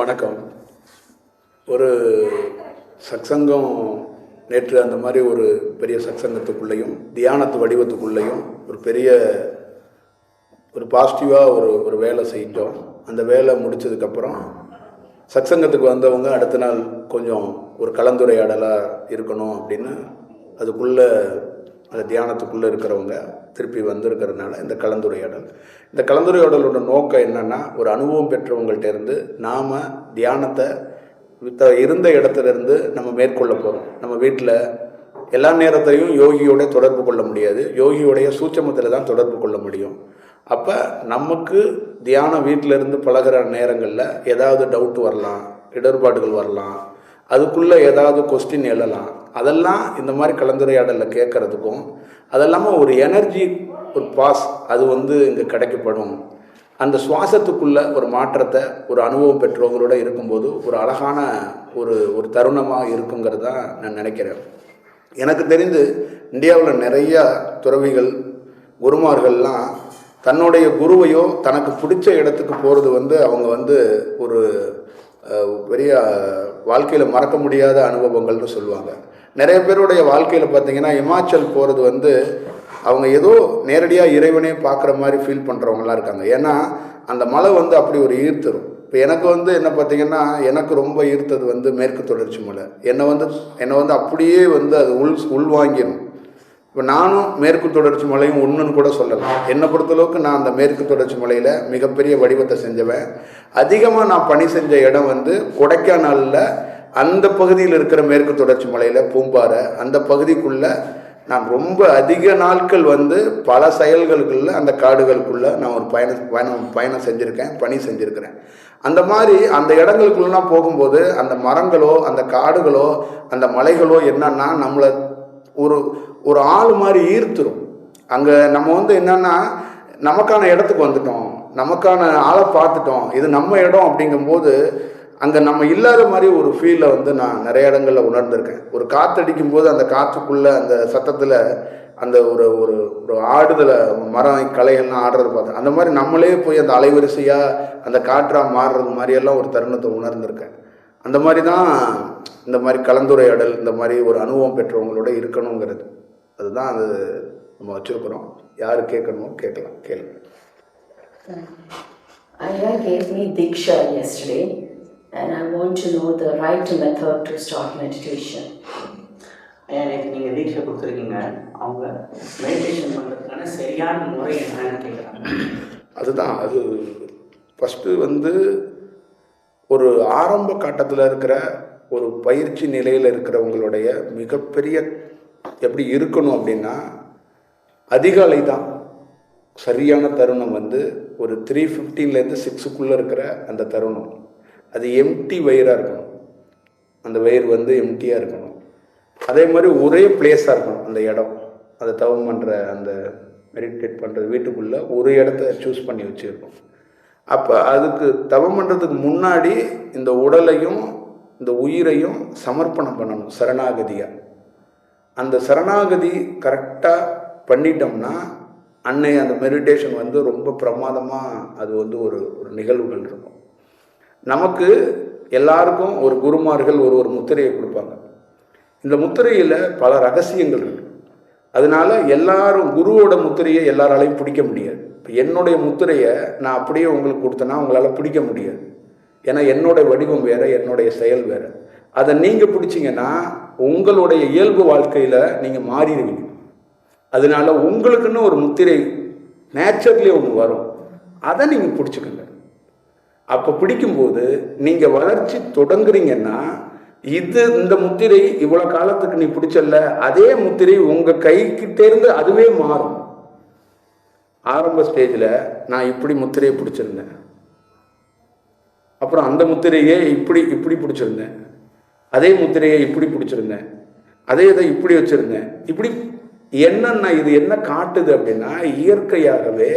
வணக்கம். ஒரு சத்சங்கம் நேற்று அந்த மாதிரி ஒரு பெரிய சத்சங்கத்துக்குள்ளேயும் தியானத்து வடிவத்துக்குள்ளேயும் ஒரு பெரிய ஒரு பாசிட்டிவாக ஒரு ஒரு வேலை செஞ்சோம் அந்த வேலை முடிச்சதுக்கப்புறம் சத்சங்கத்துக்கு வந்தவங்க அடுத்த நாள் கொஞ்சம் ஒரு கலந்துரையாடலாக இருக்கணும் அப்படின்னு அதுக்குள்ளே அந்த தியானத்துக்குள்ளே இருக்கிறவங்க திருப்பி வந்திருக்கிறதுனால இந்த கலந்துரையாடல். இந்த கலந்துரையாடலோட நோக்கம் என்னன்னா ஒரு அனுபவம் பெற்றவங்கள்ட்ட இருந்து நாம் தியானத்தை இருந்த இடத்துல இருந்து நம்ம மேற்கொள்ள போகிறோம் நம்ம வீட்டில் எல்லா நேரத்தையும் யோகியோட தொடர்பு கொள்ள முடியாது. யோகியோடைய சூட்சமத்தில் தான் தொடர்பு கொள்ள முடியும். அப்போ நமக்கு தியானம் வீட்டில் இருந்து பழகுற நேரங்களில் ஏதாவது டவுட் வரலாம் இடர்பாடுகள் வரலாம் அதுக்குள்ளே ஏதாவது கொஸ்டின் எழலாம். அதெல்லாம் இந்த மாதிரி கலந்துரையாடலில் கேட்குறதுக்கும் அதெல்லாமல் ஒரு எனர்ஜி ஒரு பாஸ் அது வந்து இங்கே கிடைக்கப்படும். அந்த சுவாசத்துக்குள்ள ஒரு மாற்றத்தை ஒரு அனுபவம் பெற்றவங்களோட இருக்கும்போது ஒரு அழகான ஒரு ஒரு தருணமாக இருக்குங்கிறது தான் நான் நினைக்கிறேன். எனக்கு தெரிந்து இந்தியாவில் நிறையா துறவிகள் குருமார்கள்லாம் தன்னுடைய குருவையோ தனக்கு பிடிச்ச இடத்துக்கு போகிறது வந்து அவங்க வந்து ஒரு பெரிய வாழ்க்கையில் மறக்க முடியாத அனுபவங்கள்னு சொல்லுவாங்க. நிறைய பேருடைய வாழ்க்கையில் பார்த்தீங்கன்னா இமாச்சல் போகிறது வந்து அவங்க ஏதோ நேரடியாக இறைவனே பார்க்குற மாதிரி ஃபீல் பண்ணுறவங்களாம் இருக்காங்க. ஏன்னா அந்த மலை வந்து அப்படி ஒரு ஈர்த்தரும் இப்போ எனக்கு வந்து என்ன பார்த்தீங்கன்னா எனக்கு ரொம்ப ஈர்த்தது வந்து மேற்கு தொடர்ச்சி மலை. என்னை வந்து என்னை வந்து அப்படியே வந்து அது உள் உள்வாங்கிடும் இப்போ நானும் மேற்கு தொடர்ச்சி மலையும் ஒன்றுன்னு கூட சொல்லலாம் என்னை பொறுத்தளவுக்கு நான் அந்த மேற்கு தொடர்ச்சி மலையில் மிகப்பெரிய வடிவத்தை செஞ்சவன். அதிகமாக நான் பணி செஞ்ச இடம் வந்து கொடைக்கானலில் அந்த பகுதியில் இருக்கிற மேற்கு தொடர்ச்சி மலையில் பூம்பாறை. அந்த பகுதிக்குள்ளே நான் ரொம்ப அதிக நாட்கள் வந்து பல செயல்களுக்குள்ள அந்த காடுகளுக்குள்ளே நான் ஒரு பயணம் பயணம் பயணம் செஞ்சுருக்கேன் பணி செஞ்சுருக்கிறேன். அந்த மாதிரி அந்த இடங்களுக்குள்ளலாம் போகும்போது அந்த மரங்களோ அந்த காடுகளோ அந்த மலைகளோ என்னன்னா நம்மளை ஒரு ஒரு ஆள் மாதிரி ஈர்த்துரும். அங்கே நம்ம வந்து என்னன்னா நமக்கான இடத்துக்கு வந்துட்டோம். நமக்கான ஆளை பார்த்துட்டோம். இது நம்ம இடம் அப்படிங்கும்போது அங்கே நம்ம இல்லாத மாதிரி ஒரு ஃபீலை வந்து நான் நிறைய இடங்களில் உணர்ந்திருக்கேன். ஒரு காற்றடிக்கும் போது அந்த காற்றுக்குள்ளே அந்த சத்தத்தில் அந்த ஒரு ஒரு ஒரு ஆடுதலை மரம் கலைகள்லாம் ஆடுறது பார்த்தேன். அந்த மாதிரி நம்மளே போய் அந்த அலைவரிசையாக அந்த காற்றாக மாறுறது மாதிரியெல்லாம் ஒரு தருணத்தை உணர்ந்திருக்கேன். அந்த மாதிரி தான் இந்த மாதிரி கலந்துரையாடல் இந்த மாதிரி ஒரு அனுபவம் பெற்றவங்களோட இருக்கணுங்கிறது. அதுதான் அது நம்ம வச்சுருக்குறோம். யார் கேட்கணுமோ கேட்கலாம் கேளுங்க. Aya gave me Diksha yesterday, and I want to know the right method to start meditation. நேற்று நீங்கள் தீட்சை கொடுத்துருக்கீங்க. அவங்க மெடிடேஷன் பண்ணுறதுக்கான சரியான முறை என்னன்னு கேட்குறாங்க அதுதான் அது ஃபஸ்ட்டு வந்து ஒரு ஆரம்ப கட்டத்தில் இருக்கிற ஒரு பயிற்சி நிலையில் இருக்கிறவங்களுடைய மிகப்பெரிய எப்படி இருக்கணும் அப்படின்னா அதிகாலை தான் சரியான தருணம் வந்து ஒரு த்ரீ ஃபிஃப்டீன்லேருந்து சிக்ஸுக்குள்ளே இருக்கிற அந்த தருணம். அது எம்டி வயிறாக இருக்கணும். அந்த வயிறு வந்து எம்டியாக இருக்கணும். அதே மாதிரி ஒரே பிளேஸாக இருக்கணும் அந்த இடம். அதை தவம் பண்ணுற அந்த மெடிடேட் பண்ணுறது வீட்டுக்குள்ளே ஒரு இடத்த சூஸ் பண்ணி வச்சுருக்கோம் அப்போ அதுக்கு தவம் பண்ணுறதுக்கு முன்னாடி இந்த உடலையும் இந்த உயிரையும் சமர்ப்பணம் பண்ணணும் சரணாகதியாக அந்த சரணாகதி கரெக்டாக பண்ணிட்டோம்னா அன்னை அந்த மெடிடேஷன் வந்து ரொம்ப பிரமாதமாக அது வந்து ஒரு ஒரு நிகழ்வுகள் இருக்கும். நமக்கு எல்லாருக்கும் ஒரு குருமார்கள் ஒரு ஒரு முத்திரையை கொடுப்பாங்க. இந்த முத்திரையில் பல ரகசியங்கள் இருக்கு. அதனால எல்லாரும் குருவோட முத்திரையை எல்லாராலையும் பிடிக்க முடியாது. இப்போ என்னுடைய முத்திரையை நான் அப்படியே உங்களுக்கு கொடுத்தேன்னா உங்களால் பிடிக்க முடியாது. ஏன்னா என்னுடைய வடிவம் வேறு என்னுடைய செயல் வேறு. அதை நீங்கள் பிடிச்சிங்கன்னா உங்களுடைய இயல்பு வாழ்க்கையில் நீங்கள் மாறிடுவீங்க. அதனால உங்களுக்குன்னு ஒரு முத்திரை நேச்சுரலி ஒன்று வரும். அதை நீங்கள் பிடிச்சிக்கோங்க. அப்போ பிடிக்கும்போது நீங்கள் வளர்ச்சி தொடங்குறீங்கன்னா இது இந்த முத்திரை இவ்வளோ காலத்துக்கு நீ பிடிச்சல்ல அதே முத்திரை உங்கள் கைக்கிட்டேருந்து அதுவே மாறும். ஆரம்ப ஸ்டேஜில் நான் இப்படி முத்திரையை பிடிச்சிருந்தேன். அப்புறம் அந்த முத்திரையே இப்படி இப்படி பிடிச்சிருந்தேன். அதே முத்திரையை இப்படி பிடிச்சிருந்தேன். அதே இதை இப்படி வச்சுருந்தேன். இப்படி என்னென்ன இது என்ன காட்டுது அப்படின்னா இயற்கையாகவே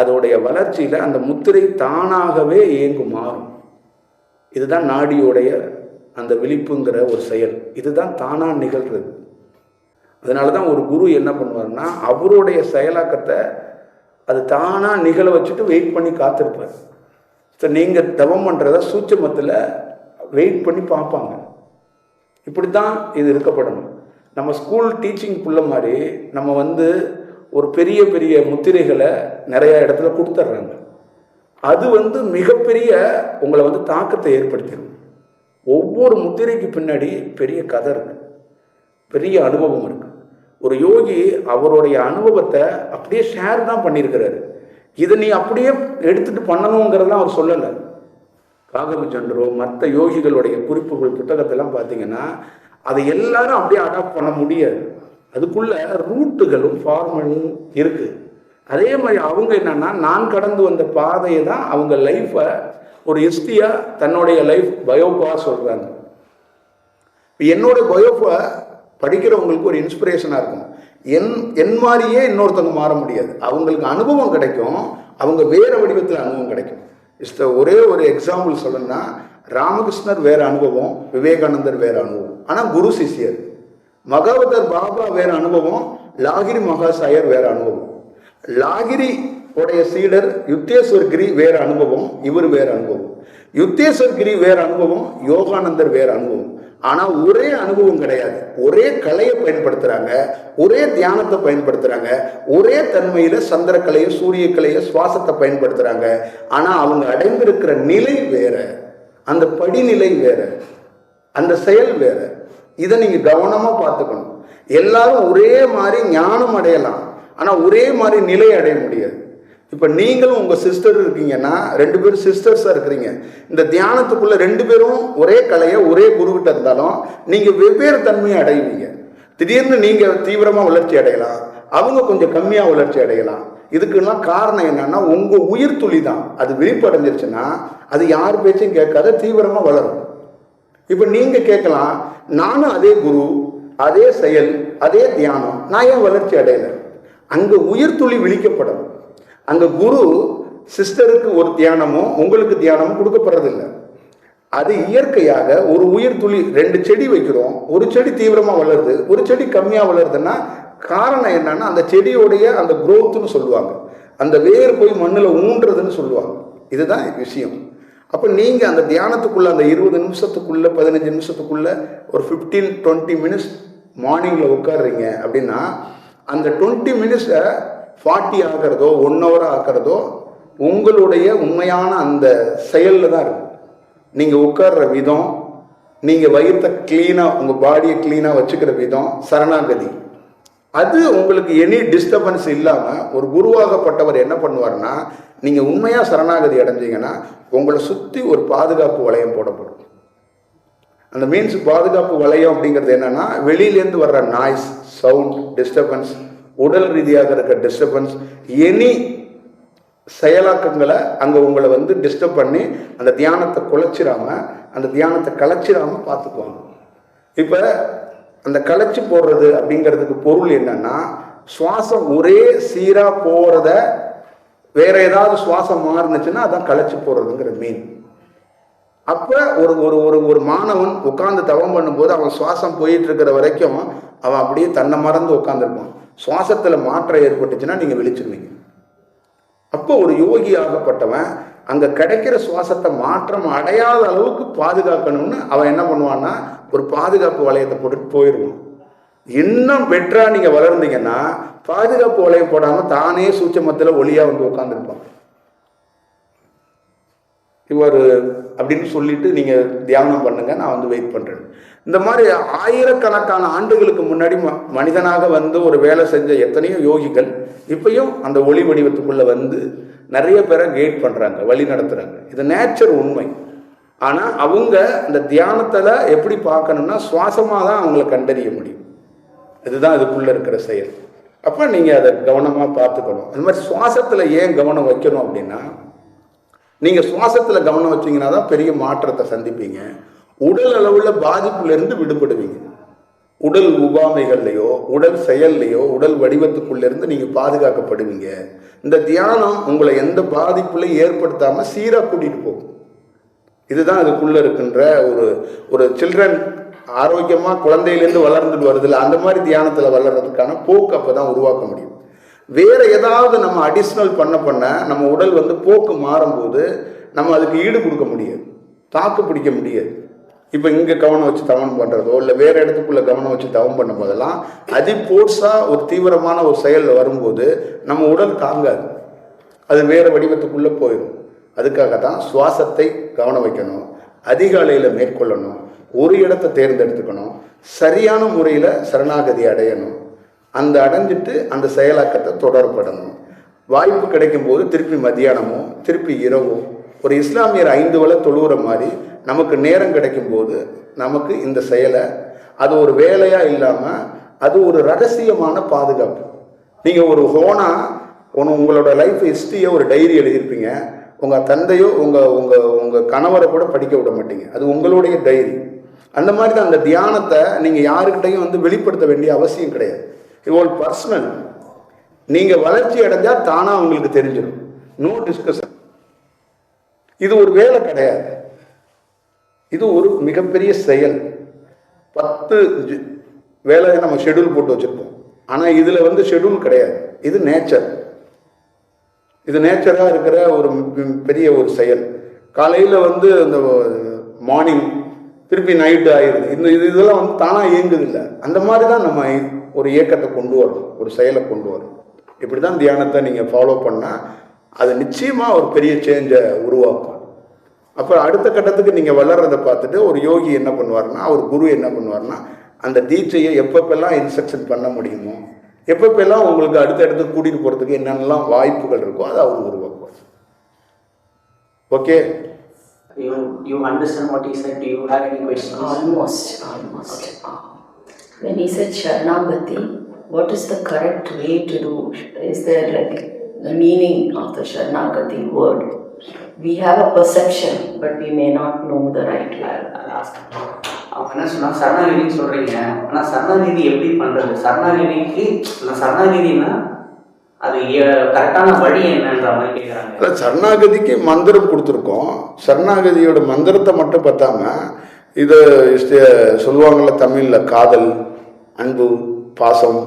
அதோடைய வளர்ச்சியில் அந்த முத்திரை தானாகவே இயங்கு மாறும். இதுதான் நாடியோடைய அந்த விழிப்புங்கிற ஒரு செயல். இதுதான் தானாக நிகழ்கிறது அதனால தான் ஒரு குரு என்ன பண்ணுவார்னா அவருடைய செயலாக்கத்தை அது தானாக நிகழ வச்சுட்டு வெயிட் பண்ணி காத்திருப்பார். ஸோ நீங்கள் தவம் பண்ணுறத சூட்சமத்தில் வெயிட் பண்ணி பார்ப்பாங்க. இப்படி தான் இது இருக்கப்படணும். நம்ம ஸ்கூல் டீச்சிங் புள்ள மாதிரி நம்ம வந்து ஒரு பெரிய பெரிய முத்திரைகளை நிறைய இடத்துல கொடுத்துட்றாங்க அது வந்து மிகப்பெரிய உங்களை வந்து தாக்கத்தை ஏற்படுத்திடும் ஒவ்வொரு முத்திரைக்கு பின்னாடி பெரிய கதை இருக்குது பெரிய அனுபவம் இருக்குது ஒரு யோகி அவருடைய அனுபவத்தை அப்படியே ஷேர் தான் பண்ணியிருக்கிறாரு. இதை நீ அப்படியே எடுத்துட்டு பண்ணணுங்கிறதெல்லாம் அவர் சொல்லலை. காகபுஜன்றோ மற்ற யோகிகளுடைய குறிப்புகள் புத்தகத்தெல்லாம் பார்த்தீங்கன்னா அதை எல்லாரும் அப்படியே அடாப்ட் பண்ண முடியாது. அதுக்குள்ள ரூட்டுகளும் ஃபார்மலும் இருக்குது அதே மாதிரி அவங்க என்னன்னா நான் கடந்து வந்த பாதையை தான் அவங்க லைஃப்பை ஒரு ஹிஸ்டியாக தன்னுடைய லைஃப் பயோபா சொல்கிறாங்க இப்ப என்னோட பயோபா படிக்கிறவங்களுக்கு ஒரு இன்ஸ்பிரேஷனாக இருக்கும். என் என் மாதிரியே இன்னொருத்தவங்க மாற முடியாது. அவங்களுக்கு அனுபவம் கிடைக்கும். அவங்க வேறு வடிவத்தில் அனுபவம் கிடைக்கும். இஸ்த ஒரே ஒரு எக்ஸாம்பிள் சொல்லணும்னா ராமகிருஷ்ணர் வேறு அனுபவம் விவேகானந்தர் வேறு அனுபவம். ஆனால் குரு சிஷியர். மகாவதர் பாபா வேறு அனுபவம் லாகிரி மகாசாயர் வேறு அனுபவம். லாகிரி உடைய சீடர் யுத்தேஸ்வர் கிரி வேறு அனுபவம் இவர் வேறு அனுபவம். யுத்தேஸ்வர்கிரி வேற அனுபவம் யோகானந்தர் வேற அனுபவம். ஆனா ஒரே அனுபவம் கிடையாது. ஒரே கலையை பயன்படுத்துறாங்க ஒரே தியானத்தை பயன்படுத்துறாங்க ஒரே தன்மையில சந்திரக்கலையை சூரிய கலையை சுவாசத்தை பயன்படுத்துறாங்க. ஆனா அவங்க அடைந்திருக்கிற நிலை வேற. அந்த படிநிலை வேற. அந்த செயல் வேற. இதை நீங்க கவனமா பார்த்துக்கணும். எல்லாரும் ஒரே மாதிரி ஞானம் அடையலாம். ஆனா ஒரே மாதிரி நிலை அடைய முடியாது. இப்போ நீங்களும் உங்கள் சிஸ்டர் இருக்கீங்கன்னா ரெண்டு பேரும் சிஸ்டர்ஸாக இருக்கிறீங்க. இந்த தியானத்துக்குள்ளே ரெண்டு பேரும் ஒரே கலையை ஒரே குருக்கிட்ட இருந்தாலும் நீங்கள் வெவ்வேறு தன்மையை அடைவீங்க. திடீர்னு நீங்கள் தீவிரமாக வளர்ச்சி அடையலாம். அவங்க கொஞ்சம் கம்மியாக வளர்ச்சி அடையலாம். இதுக்கெல்லாம் காரணம் என்னன்னா உங்கள் உயிர் துளி தான் அது விழிப்படைஞ்சிருச்சுன்னா அது யார் பேச்சையும் கேட்காத தீவிரமாக வளரும். இப்போ நீங்கள் கேட்கலாம் நானும் அதே குரு அதே செயல் அதே தியானம் நான் ஏன் வளர்ச்சி அடையலை? அங்கே உயிர் துளி விழிக்கப்படும். அங்கே குரு சிஸ்டருக்கு ஒரு தியானமும் உங்களுக்கு தியானமும் கொடுக்கப்படுறதில்லை. அது இயற்கையாக ஒரு உயிர் துளி ரெண்டு செடி வைக்கிறோம். ஒரு செடி தீவிரமாக வளருது ஒரு செடி கம்மியாக வளருதுன்னா காரணம் என்னன்னா அந்த செடியோடைய அந்த குரோத்துன்னு சொல்லுவாங்க. அந்த வேர் போய் மண்ணில் ஊன்றதுன்னு சொல்லுவாங்க. இதுதான் விஷயம். அப்போ நீங்கள் அந்த தியானத்துக்குள்ளே அந்த இருபது நிமிஷத்துக்குள்ளே பதினஞ்சு நிமிஷத்துக்குள்ளே ஒரு ஃபிஃப்டீன் டுவெண்ட்டி மினிட்ஸ் மார்னிங்கில் உட்காடுறீங்க அப்படின்னா அந்த டுவெண்ட்டி மினிட்ஸை ஃபார்ட்டி ஆகிறதோ ஒன் ஹவர் ஆக்கிறதோ உங்களுடைய உண்மையான அந்த செயலில் தான் இருக்கும் நீங்கள் உட்கார்ற விதம் நீங்கள் வயிற்றை க்ளீனாக உங்கள் பாடியை க்ளீனாக வச்சுக்கிற விதம் சரணாகதி. அது உங்களுக்கு எனி டிஸ்டர்பன்ஸ் இல்லாமல் ஒரு குருவாகப்பட்டவர் என்ன பண்ணுவார்னா நீங்கள் உண்மையாக சரணாகதி அடைஞ்சீங்கன்னா உங்களை சுற்றி ஒரு பாதுகாப்பு வளையம் போடப்படும். அந்த மீன்ஸ் பாதுகாப்பு வளையம் அப்படிங்கிறது என்னன்னா வெளியிலேருந்து வர்ற நாய்ஸ் சவுண்ட் டிஸ்டர்பன்ஸ் உடல் ரீதியாக இருக்க டிஸ்டர்பன்ஸ் எனி செயலாக்கங்களை அங்கே உங்களை வந்து டிஸ்டர்ப் பண்ணி அந்த தியானத்தை குலைச்சிடாம அந்த தியானத்தை கலைச்சிடாம பார்த்துக்குவாங்க. இப்போ அந்த கலைச்சி போடுறது அப்படிங்கிறதுக்கு பொருள் என்னன்னா சுவாசம் ஒரே சீராக போகிறத வேற ஏதாவது சுவாசம் மாறுனுச்சுன்னா அதான் கலைச்சி போடுறதுங்கிற மீன் அப்ப ஒரு ஒரு ஒரு ஒரு மாணவன் உட்காந்து தவம் பண்ணும்போது அவன் சுவாசம் போயிட்டு இருக்கிற வரைக்கும் அவன் அப்படியே தன்னை மறந்து உட்காந்துருப்பான் சுவாசத்துல மாற்றம் ஏற்பட்டுச்சுன்னா நீங்க விழிச்சிருவீங்க. அப்போ ஒரு யோகி ஆகப்பட்டவன் அங்க கிடைக்கிற சுவாசத்தை மாற்றம் அடையாத அளவுக்கு பாதுகாக்கணும்னு அவன் என்ன பண்ணுவான்னா ஒரு பாதுகாப்பு வளையத்தை போட்டுட்டு போயிடுவான். இன்னும் பெட்டரா நீங்க வளர்ந்தீங்கன்னா பாதுகாப்பு வளையம் போடாம தானே சூட்சமத்துல ஒளியா வந்து உட்காந்துருப்பான் இவர் அப்படின்னு சொல்லிட்டு நீங்கள் தியானம் பண்ணுங்க நான் வந்து வெயிட் பண்ணுறேன் இந்த மாதிரி ஆயிரக்கணக்கான ஆண்டுகளுக்கு முன்னாடி ம- மனிதனாக வந்து ஒரு வேலை செஞ்ச எத்தனையோ யோகிகள் இப்பயும் அந்த ஒளி வடிவத்துக்குள்ளே வந்து நிறைய பேரை கைட் பண்ணுறாங்க வழி நடத்துகிறாங்க இது நேச்சர் உண்மை. ஆனால் அவங்க அந்த தியானத்தில் எப்படி பார்க்கணும்னா சுவாசமாக தான் அவங்கள கண்டறிய முடியும். இதுதான் இதுக்குள்ளே இருக்கிற செயல். அப்போ நீங்கள் அதை கவனமாக பார்த்துக்கணும். அது மாதிரி சுவாசத்தில் ஏன் கவனம் வைக்கணும் அப்படின்னா நீங்க சுவாசத்துல கவனம் வச்சீங்கன்னா தான் பெரிய மாற்றத்தை சந்திப்பீங்க. உடல் அளவுல பாதிப்புல இருந்து விடுபடுவீங்க. உடல் உபாமைகள்லையோ உடல் செயல்லையோ உடல் வடிவத்துக்குள்ள இருந்து நீங்க பாதுகாக்கப்படுவீங்க. இந்த தியானம் உங்களை எந்த பாதிப்புலையும் ஏற்படுத்தாம சீரா கூட்டிட்டு போகும். இதுதான் அதுக்குள்ள இருக்கின்ற ஒரு ஒரு சில்ட்ரன் ஆரோக்கியமா குழந்தையிலேருந்து வளர்ந்துட்டு வருதுல்ல அந்த மாதிரி தியானத்துல வளர்றதுக்கான போக்கு அப்பதான் உருவாக்க முடியும். வேற ஏதாவது நம்ம அடிஷ்னல் பண்ண பண்ண நம்ம உடல் வந்து போக்கு மாறும்போது நம்ம அதுக்கு ஈடு கொடுக்க முடியாது. தாக்கு பிடிக்க முடியாது. இப்போ இங்கே கவனம் வச்சு தவம் பண்ணுறதோ இல்லை வேறு இடத்துக்குள்ள கவனம் வச்சு தவம் பண்ணும் போதெல்லாம் அதிபோர்ஸாக ஒரு தீவிரமான ஒரு செயல் வரும்போது நம்ம உடல் தாங்காது. அது வேறு வடிவத்துக்குள்ளே போயிடும் அதுக்காக தான் சுவாசத்தை கவனம் வைக்கணும். அதிகாலையில் மேற்கொள்ளணும். ஒரு இடத்தை தேர்ந்தெடுத்துக்கணும். சரியான முறையில் சரணாகதி அடையணும். அந்த அடைஞ்சிட்டு அந்த செயலாக்கத்தை தொடரப்படணும் வாய்ப்பு கிடைக்கும் போது திருப்பி மதியானமோ திருப்பி இரவோ ஒரு இஸ்லாமியர் ஐந்து வளை தொழுகிற மாதிரி நமக்கு நேரம் கிடைக்கும் போது நமக்கு இந்த செயலை அது ஒரு வேலையாக இல்லாமல் அது ஒரு ரகசியமான பாதுகாப்பு. நீங்கள் ஒரு ஹோனா ஒன்று உங்களோட லைஃப் ஹிஸ்ட்ரியை ஒரு டைரி எழுதியிருப்பீங்க. உங்கள் தந்தையோ உங்கள் உங்கள் உங்கள் கணவரை கூட படிக்க விட மாட்டீங்க. அது உங்களுடைய டைரி. அந்த மாதிரி தான் அந்த தியானத்தை நீங்கள் யாருக்கிட்டையும் வந்து வெளிப்படுத்த வேண்டிய அவசியம் கிடையாது. இது பர்சனல் நீங்கள் வளர்ச்சி அடைஞ்சால் தானாக உங்களுக்கு தெரிஞ்சிடும் நோ டிஸ்கஷன் இது ஒரு வேலை கிடையாது. இது ஒரு மிகப்பெரிய செயல். பத்து வேலையை நம்ம ஷெட்யூல் போட்டு வச்சுருப்போம். ஆனால் இதில் வந்து ஷெட்யூல் கிடையாது. இது நேச்சர் இது நேச்சராக இருக்கிற ஒரு பெரிய ஒரு செயல். காலையில் வந்து அந்த மார்னிங் திருப்பி நைட்டு ஆயிடுது. இந்த இது இதெல்லாம் வந்து தானாக இயங்குதில்லை அந்த மாதிரி தான் நம்ம ஒரு இயக்கத்தை கொண்டு வரணும் ஒரு செயலை கொண்டு வரணும் இப்படி தான் தியானத்தை நீங்கள் ஃபாலோ பண்ணால் அது நிச்சயமாக ஒரு பெரிய சேஞ்சை உருவாக்கும் அப்புறம் அடுத்த கட்டத்துக்கு நீங்கள் வளர்றதை பார்த்துட்டு ஒரு யோகி என்ன பண்ணுவார்னா ஒரு குரு என்ன பண்ணுவார்னா அந்த தீட்சையை எப்பப்பெல்லாம் இன்ஸ்ட்ரக்ஷன் பண்ண முடியுமோ எப்பப்பெல்லாம் உங்களுக்கு அடுத்த இடத்துக்கு கூட்டிகிட்டு போகிறதுக்கு என்னென்னலாம் வாய்ப்புகள் இருக்கோ அதை அவர் உருவாக்குவார் okay You, you understand what he said? Do you have any questions? Almost, almost. Ah. When he said Sharanagati, what is the correct way to do? Is there like the meaning of the Sharanagati word? We have a perception, but we may not know the right way. I'll ask. அவங்க என்ன சொன்னா சரணாநிதினு சொல்றீங்க ஆனா சரணாநிதி எப்படி பண்றது சரணாநிதிக்கு நான் சரணாகிதின்னா அது கரெக்டான வழி என்னன்ற மாதிரி கேட்குறாங்க சரணாகதிக்கு மந்திரம் கொடுத்துருக்கோம் சரணாகதியோட மந்திரத்தை மட்டும் பத்தாம இதை இஷ்ட- சொல்லுவாங்கள்ல தமிழில் காதல் அன்பு பாசம்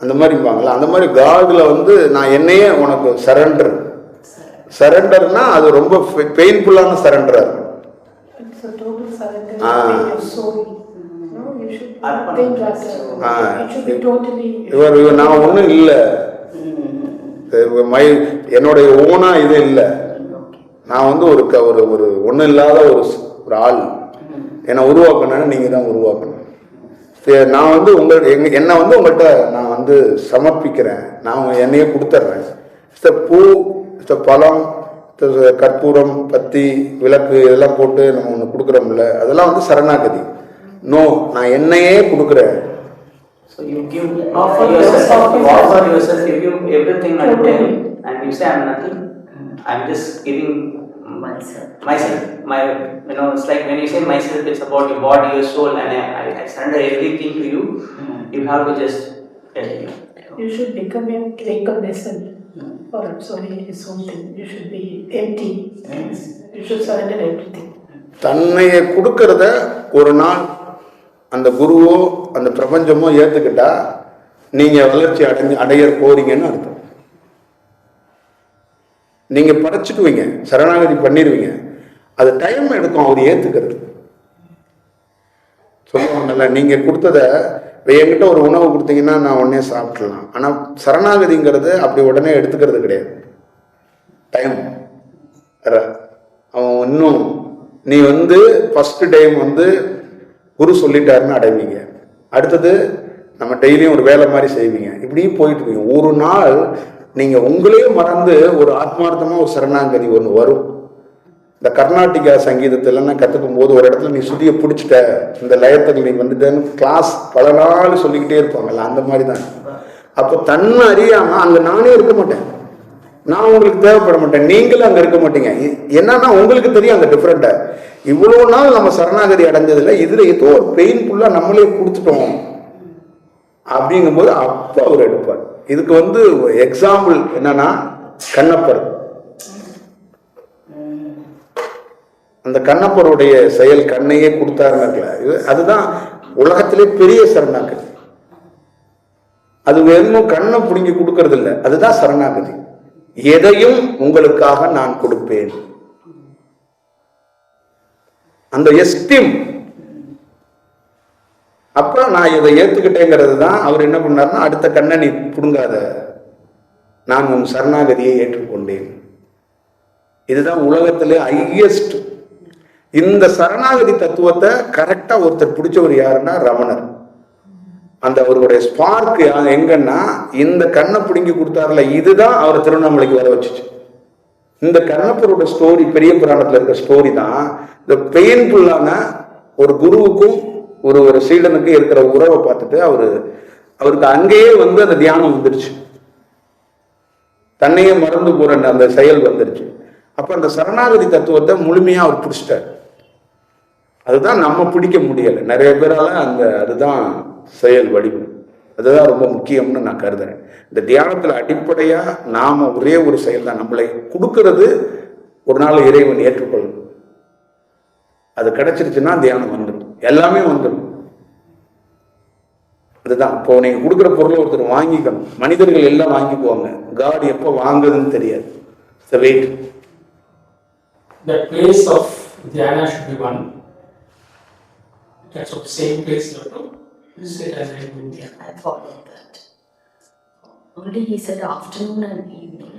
அந்த மாதிரிம்பாங்கள்ல அந்த மாதிரி காடில் வந்து நான் என்னையே உனக்கு சரண்டர் சரண்டர்னா அது ரொம்ப பெயின்ஃபுல்லான சரண்டராக இருக்கும். இவர் இவர் நான் ஒன்றும் இல்லை. மை என்னுடைய ஓனா இது இல்லை. நான் வந்து ஒரு க ஒரு ஒரு ஒன்றும் இல்லாத ஒரு ஒரு ஆள். என்னை உருவாக்கணும்னு நீங்கள் தான் உருவாக்கணும். நான் வந்து உங்கள் எங் என்னை வந்து உங்கள்கிட்ட நான் வந்து சமர்ப்பிக்கிறேன். நான் என்னையே கொடுத்துட்றேன். இந்த பூ இந்த பழம் கற்பூரம் பத்தி விளக்கு இதெல்லாம் போட்டு நம்ம ஒன்று கொடுக்குறோம்ல அதெல்லாம் வந்து சரணாகதி. நோ நான் என்னையே கொடுக்குறேன். So you give Offer yourself, offer yourself, you give everything and you say I'm nothing. I'm just giving Myself. myself. My, you know, it's like when you say myself, it's about your body, your soul, and I, I, I surrender everything to you. You have to just tell him. You should become a vacant vessel. Or sorry, his own thing. You should be empty. You should surrender everything. தன்னையை கொடுக்கறத ஒரு நாள் அந்த குருவோ அந்த பிரபஞ்சமோ ஏற்றுக்கிட்டா நீங்கள் வளர்ச்சி அடைஞ்சு அடைய போறீங்கன்னு அர்த்தம் நீங்கள் படைச்சிடுவீங்க சரணாகதி பண்ணிடுவீங்க அது டைம் எடுக்கும் அவர் ஏற்றுக்கிறது சொல்லுவாங்கல்ல நீங்கள் கொடுத்தத என்கிட்ட ஒரு உணவு கொடுத்தீங்கன்னா நான் உடனே சாப்பிட்றலாம் ஆனால் சரணாகதிங்கிறது அப்படி உடனே எடுத்துக்கிறது கிடையாது. டைம் அவன் இன்னும் நீ வந்து ஃபர்ஸ்ட் டைம் வந்து குரு சொல்லிட்டாருன்னு அடைவீங்க. அடுத்தது நம்ம டெய்லியும் ஒரு வேலை மாதிரி செய்வீங்க. இப்படியும் போயிட்டு இருக்கீங்க. ஒரு நாள் நீங்கள் உங்களே மறந்து ஒரு ஆத்மார்த்தமாக ஒரு சரணாங்கதி ஒன்று வரும். இந்த கர்நாடிகா சங்கீதத்திலன்னா கற்றுக்கும் போது ஒரு இடத்துல நீ சுதியை பிடிச்சிட்ட இந்த லயத்துக்கு நீ வந்துட்டேன்னு கிளாஸ் பல நாள் சொல்லிக்கிட்டே இருப்பாங்கல்ல அந்த மாதிரி தான் அப்போ தன்னை அறியாமல் அங்கே நானே இருக்க மாட்டேன். நான் உங்களுக்கு தேவைப்பட மாட்டேன். நீங்களும் அங்கே இருக்க மாட்டீங்க. இ- என்னன்னா உங்களுக்கு தெரியும் அந்த டிஃப்ரெண்ட்டை இவ்வளோ நாள் நம்ம சரணாகதி அடைஞ்சதில்ல இதில் ஏதோ ஒரு பெயின்ஃபுல்லாக நம்மளே கொடுத்துட்டோம். அப்படிங்கும்போது அப்போ அவர் எடுப்பார். இதுக்கு வந்து எக்ஸாம்பிள் என்னன்னா கண்ணப்பர். அந்த கண்ணப்பருடைய செயல் கண்ணையே கொடுத்தாருனாக்கல இது அதுதான் உலகத்திலே பெரிய சரணாகதி. அது வெறும் கண்ணை பிடுங்கி கொடுக்கறது இல்லை அதுதான் சரணாகதி. எதையும் உங்களுக்காக நான் கொடுப்பேன். அந்த எஸ்டீம் அப்புறம் நான் இதை ஏற்றுக்கிட்டேங்கிறது தான் அவர் என்ன பண்ணாருன்னா அடுத்த கண்ணை நீ பிடுங்காத. நான் உன் சரணாகதியை ஏற்றுக்கொண்டேன். இதுதான் உலகத்திலே ஹையஸ்ட் இந்த சரணாகதி தத்துவத்தை கரெக்டாக ஒருத்தர் பிடிச்சவர் யாருன்னா ரமணர். அந்த அவருடைய ஸ்பார்க் எங்கன்னா இந்த கண்ணை பிடுங்கி கொடுத்தாருல இதுதான் அவர் திருவண்ணாமலைக்கு வர வச்சுச்சு. இந்த கண்ணப்பரோட ஸ்டோரி பெரிய புராணத்தில் இருக்கிற ஸ்டோரி தான் இந்த பெயின்ஃபுல்லான ஒரு குருவுக்கும் ஒரு ஒரு சீடனுக்கு இருக்கிற உறவை பார்த்துட்டு அவரு அவருக்கு அங்கேயே வந்து அந்த தியானம் வந்துருச்சு. தன்னையே மறந்து போற அந்த- செயல் வந்துருச்சு. அப்ப அந்த சரணாகதி தத்துவத்தை முழுமையா அவர் பிடிச்சிட்டார். அதுதான் நம்ம பிடிக்க முடியல. நிறைய பேரால அந்த அதுதான் செயல் வடிவம். அதுதான் ரொம்ப முக்கியம்னு நான் கருதுறேன். இந்த தியானத்துல அடிப்படையா நாம ஒரே ஒரு செயல் தான் நம்மளை கொடுக்கறது ஒரு நாள் இறைவன் ஏற்றுக்கொள்ளும். அது கிடைச்சிருச்சுன்னா தியானம் வரும் எல்லாமே வந்துடும் அதுதான் இப்போ நீங்க கொடுக்குற பொருளை ஒருத்தர் வாங்கிக்கணும் மனிதர்கள் எல்லாம் வாங்கிக்குவாங்க காட் எப்போ வாங்குதுன்னு தெரியாது wait The place of dhyana should be one. That's what the same place you have to sit and I do dhyana. I followed that. Only he said afternoon and evening.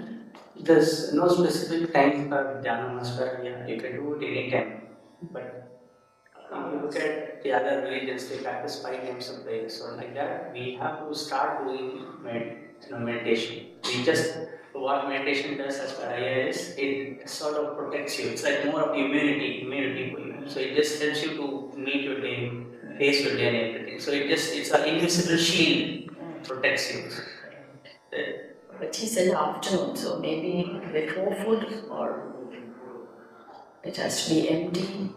There's no specific time for Dhyana Master. Yeah, you can do it anytime. But now you look at the other religions, they practice five times a day. So like that, we have to start doing med- you know, meditation. We just what meditation does as per is it sort of protects you. It's like more of immunity, immunity for you. So it just helps you to meet your day, face your day and everything. So it just it's an invisible shield protects you. Uh, But he said afternoon, so maybe before food or it has to be empty.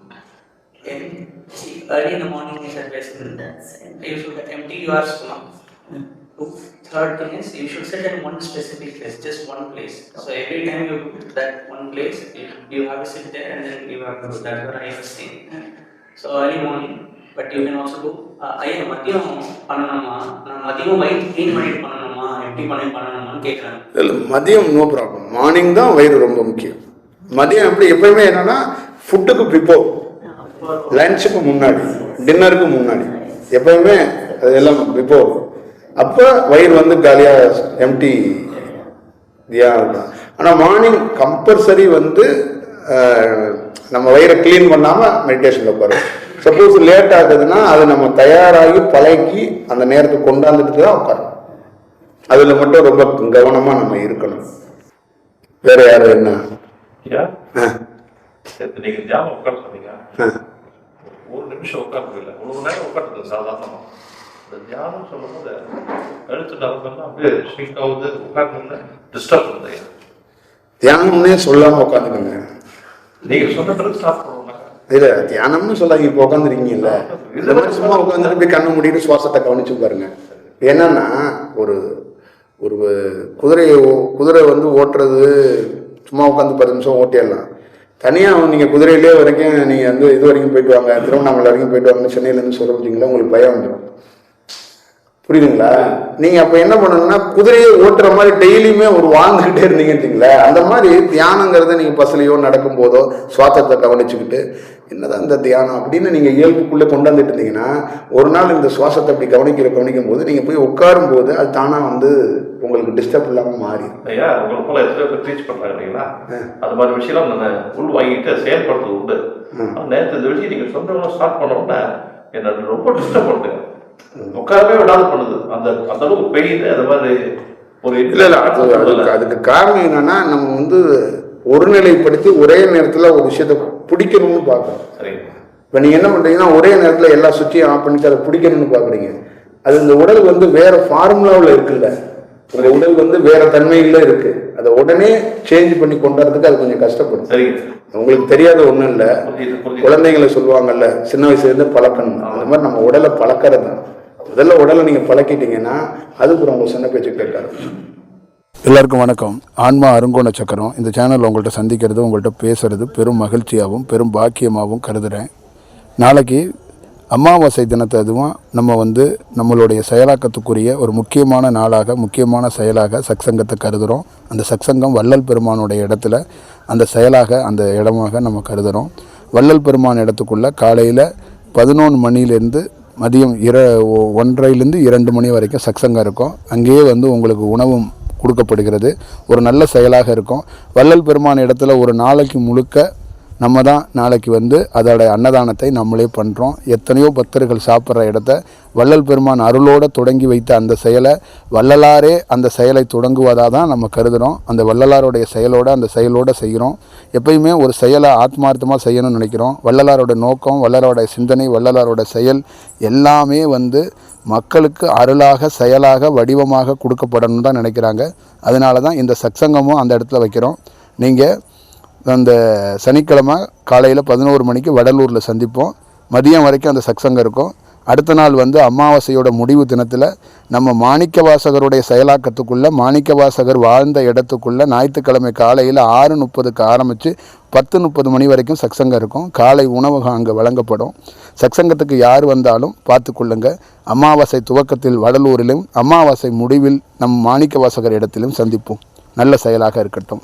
And see, early in the morning is the best. That's empty. You should empty your stomach. Third thing is you should sit in one specific place, just one place. So every time you go to that one place, you, you have to sit there and then you have to do. That's what I was saying. So early morning, but you can also do. Uh, ஐயா மதியம் பண்ணணுமா நான் மதியம் வயிறு clean பண்ணிட்டு பண்ணணுமா எப்படி பண்ணி பண்ணணுமான்னு கேட்குறேன் இல்லை மதியம் நோ ப்ராப்ளம் மார்னிங் தான் வயிறு ரொம்ப முக்கியம் மதியம் எப்படி எப்பயுமே என்னன்னா ஃபுட்டுக்கு பிஃபோர் லஞ்சுக்கு முன்னாடி டின்னருக்கு முன்னாடி. எப்பயுமே அதெல்லாம் பிஃபோர் அப்போ வயிறு வந்து காலியாக எம்டி தியானம் தான் ஆனால் மார்னிங் கம்பல்சரி வந்து நம்ம வயிறை க்ளீன் பண்ணாமல் மெடிடேஷனில் உட்காரும் சப்போஸ் லேட் ஆகுதுன்னா அது நம்ம தயாராகி பழகி அந்த நேரத்துக்கு கொண்டாந்துட்டு தான் உட்காரும் அதில் மட்டும் ரொம்ப கவனமாக நம்ம இருக்கணும். வேற யாரும் என்ன? ஐயா ஒரு நிமிஷம் உட்கார்றது இல்லை ஒரு நேரம் உட்கார்றது சாதாரணமா. இந்த தியானம் சொல்லும் போது கழுத்து நரம்பெல்லாம் அப்படியே ஸ்விங் ஆகுது. உட்கார்ந்து டிஸ்டர்ப் பண்ணுது தியானம்னே சொல்லாமல் உட்காந்துக்கோங்க. நீங்க சொன்ன பிறகு ஸ்டார்ட் பண்ணுவோம் இல்ல தியானம்னு சொல்லாங்க இப்போ உட்காந்துருக்கீங்கல்ல. இந்த மாதிரி சும்மா உட்காந்துட்டு போய் கண்ணை மூடிட்டு சுவாசத்தை கவனிச்சு பாருங்க. என்னன்னா ஒரு ஒரு குதிரையை குதிரை வந்து ஓட்டுறது சும்மா உட்காந்து பத்து நிமிஷம் ஓட்டிடலாம். தனியாக நீங்கள் குதிரையிலே வரைக்கும் நீங்கள் வந்து இது வரைக்கும் போயிட்டு வாங்க திருவண்ணாமலை வரைக்கும் போயிட்டு வாங்கன்னு சென்னையிலேருந்து சொல்ல முடியுங்களா உங்களுக்கு பயம் வந்துடும் புரியுதுங்களா? நீங்கள் அப்போ என்ன பண்ணணும்னா குதிரையை ஓட்டுற மாதிரி டெய்லியுமே ஒரு வாழ்ந்துக்கிட்டே இருந்தீங்கன்னு அந்த மாதிரி தியானங்கிறத நீங்கள் பஸ்லயோ நடக்கும் போதோ சுவாசத்தை கவனிச்சுக்கிட்டு என்னதான் இந்த தியானம் அப்படின்னு நீங்கள் இயல்புக்குள்ளே கொண்டு வந்துட்டு இருந்தீங்கன்னா ஒரு நாள் இந்த சுவாசத்தை அப்படி கவனிக்கிற கவனிக்கும் போது நீங்கள் போய் உட்காரும் போது அது தானாக வந்து உங்களுக்கு டிஸ்டர்ப் இல்லாம மாறிடும் ஐயா உங்களை போல எத்தனை பேர் டீச் பண்றாங்க இல்லைங்களா? அது மாதிரி விஷயம் நான் உள் வாங்கிட்டு செயல்படுறது உண்டு நேற்று இந்த விஷயம் நீங்க சொன்னவங்க ஸ்டார்ட் பண்ண உடனே என்ன ரொம்ப டிஸ்டர்ப் பண்ணுது உட்காரவே விடாது பண்ணுது. அந்த அந்த அளவுக்கு பெயின் அது மாதிரி ஒரு இல்ல இல்ல அது அதுக்கு காரணம் என்னன்னா நம்ம வந்து ஒருநிலைப்படுத்தி ஒரே நேரத்துல ஒரு விஷயத்தை பிடிக்கணும்னு பார்க்கணும். சரி. இப்போ நீங்கள் என்ன பண்ணுறீங்கன்னா ஒரே நேரத்தில் எல்லா சுவிட்சையும் ஆஃப் பண்ணிட்டு அதை பிடிக்கணும்னு பார்க்குறீங்க. அது இந்த உடல் வந்து வேற ஃபார்முலாவில் இருக்குல்ல. உங்க உடல் வந்து வேற தன்மையில் இருக்கு. அதை உடனே சேஞ்ச் பண்ணி கொண்டு வரதுக்கு அது கொஞ்சம் கஷ்டப்படும். உங்களுக்கு தெரியாத ஒன்றும் இல்லை. குழந்தைங்களை சொல்லுவாங்கல்ல சின்ன வயசுலேருந்து பழக்கணும் அந்த மாதிரி நம்ம உடலை பழக்கிறது தான். முதல்ல உடலை நீங்கள் பழக்கிட்டீங்கன்னா அதுக்கு உங்க சொன்ன பேச்சு கேட்க ஆரம்பிச்சிடும் எல்லாருக்கும் வணக்கம். ஆன்மா அருங்கோண சக்கரம். இந்த சேனலில் உங்கள்கிட்ட சந்திக்கிறது உங்கள்கிட்ட பேசுறது பெரும் மகிழ்ச்சியாகவும் பெரும் பாக்கியமாகவும் கருதுகிறேன் நாளைக்கு அமாவாசை தினத்தை அதுவும் நம்ம வந்து நம்மளுடைய செயலாக்கத்துக்குரிய ஒரு முக்கியமான நாளாக முக்கியமான செயலாக சக்சங்கத்தை கருதுகிறோம் அந்த சக்சங்கம் வள்ளல் பெருமானுடைய இடத்துல அந்த செயலாக அந்த இடமாக நம்ம கருதுகிறோம் வள்ளல் பெருமான் இடத்துக்குள்ளே காலையில் பதினொன்று மணிலேருந்து மதியம் இர ஒன்றரைலேருந்து இரண்டு மணி வரைக்கும் சக்சங்கம் இருக்கும். அங்கேயே வந்து உங்களுக்கு உணவும் கொடுக்கப்படுகிறது. ஒரு நல்ல செயலாக இருக்கும். வள்ளல் பெருமான் இடத்துல ஒரு நாளைக்கு முழுக்க நம்ம தான் நாளைக்கு வந்து அதோடைய அன்னதானத்தை நம்மளே பண்ணுறோம் எத்தனையோ பக்தர்கள் சாப்பிட்ற இடத்த வள்ளல் பெருமான் அருளோடு தொடங்கி வைத்த அந்த செயலை வள்ளலாரே அந்த செயலை தொடங்குவதாக தான் நம்ம கருதுகிறோம் அந்த வள்ளலாருடைய செயலோடு அந்த செயலோடு செய்கிறோம் எப்பயுமே ஒரு செயலை ஆத்மார்த்தமாக செய்யணும்னு நினைக்கிறோம். வள்ளலாரோட நோக்கம் வள்ளலாரோட சிந்தனை வள்ளலாரோட செயல் எல்லாமே வந்து மக்களுக்கு அருளாக செயலாக வடிவமாக கொடுக்கப்படணும்னு தான் நினைக்கிறாங்க. அதனால தான் இந்த சத்சங்கமும் அந்த இடத்துல வைக்கிறோம். நீங்கள் அந்த சனிக்கிழமை காலையில் பதினோரு மணிக்கு வடலூரில் சந்திப்போம். மதியம் வரைக்கும் அந்த சக்சங்கம் இருக்கும். அடுத்த நாள் வந்து அமாவாசையோட முடிவு தினத்தில் நம்ம மாணிக்க வாசகருடைய செயலாக்கத்துக்குள்ளே மாணிக்க வாசகர் வாழ்ந்த இடத்துக்குள்ளே ஞாயிற்றுக்கிழமை காலையில் ஆறு முப்பதுக்கு ஆரம்பித்து பத்து முப்பது மணி வரைக்கும் சக்சங்கம் இருக்கும். காலை உணவகம் அங்கே வழங்கப்படும். சக்சங்கத்துக்கு யார் வந்தாலும் பார்த்துக்கொள்ளுங்க அமாவாசை துவக்கத்தில் வடலூரிலும் அமாவாசை முடிவில் நம் மாணிக்க வாசகர் இடத்திலும் சந்திப்போம். நல்ல செயலாக இருக்கட்டும்.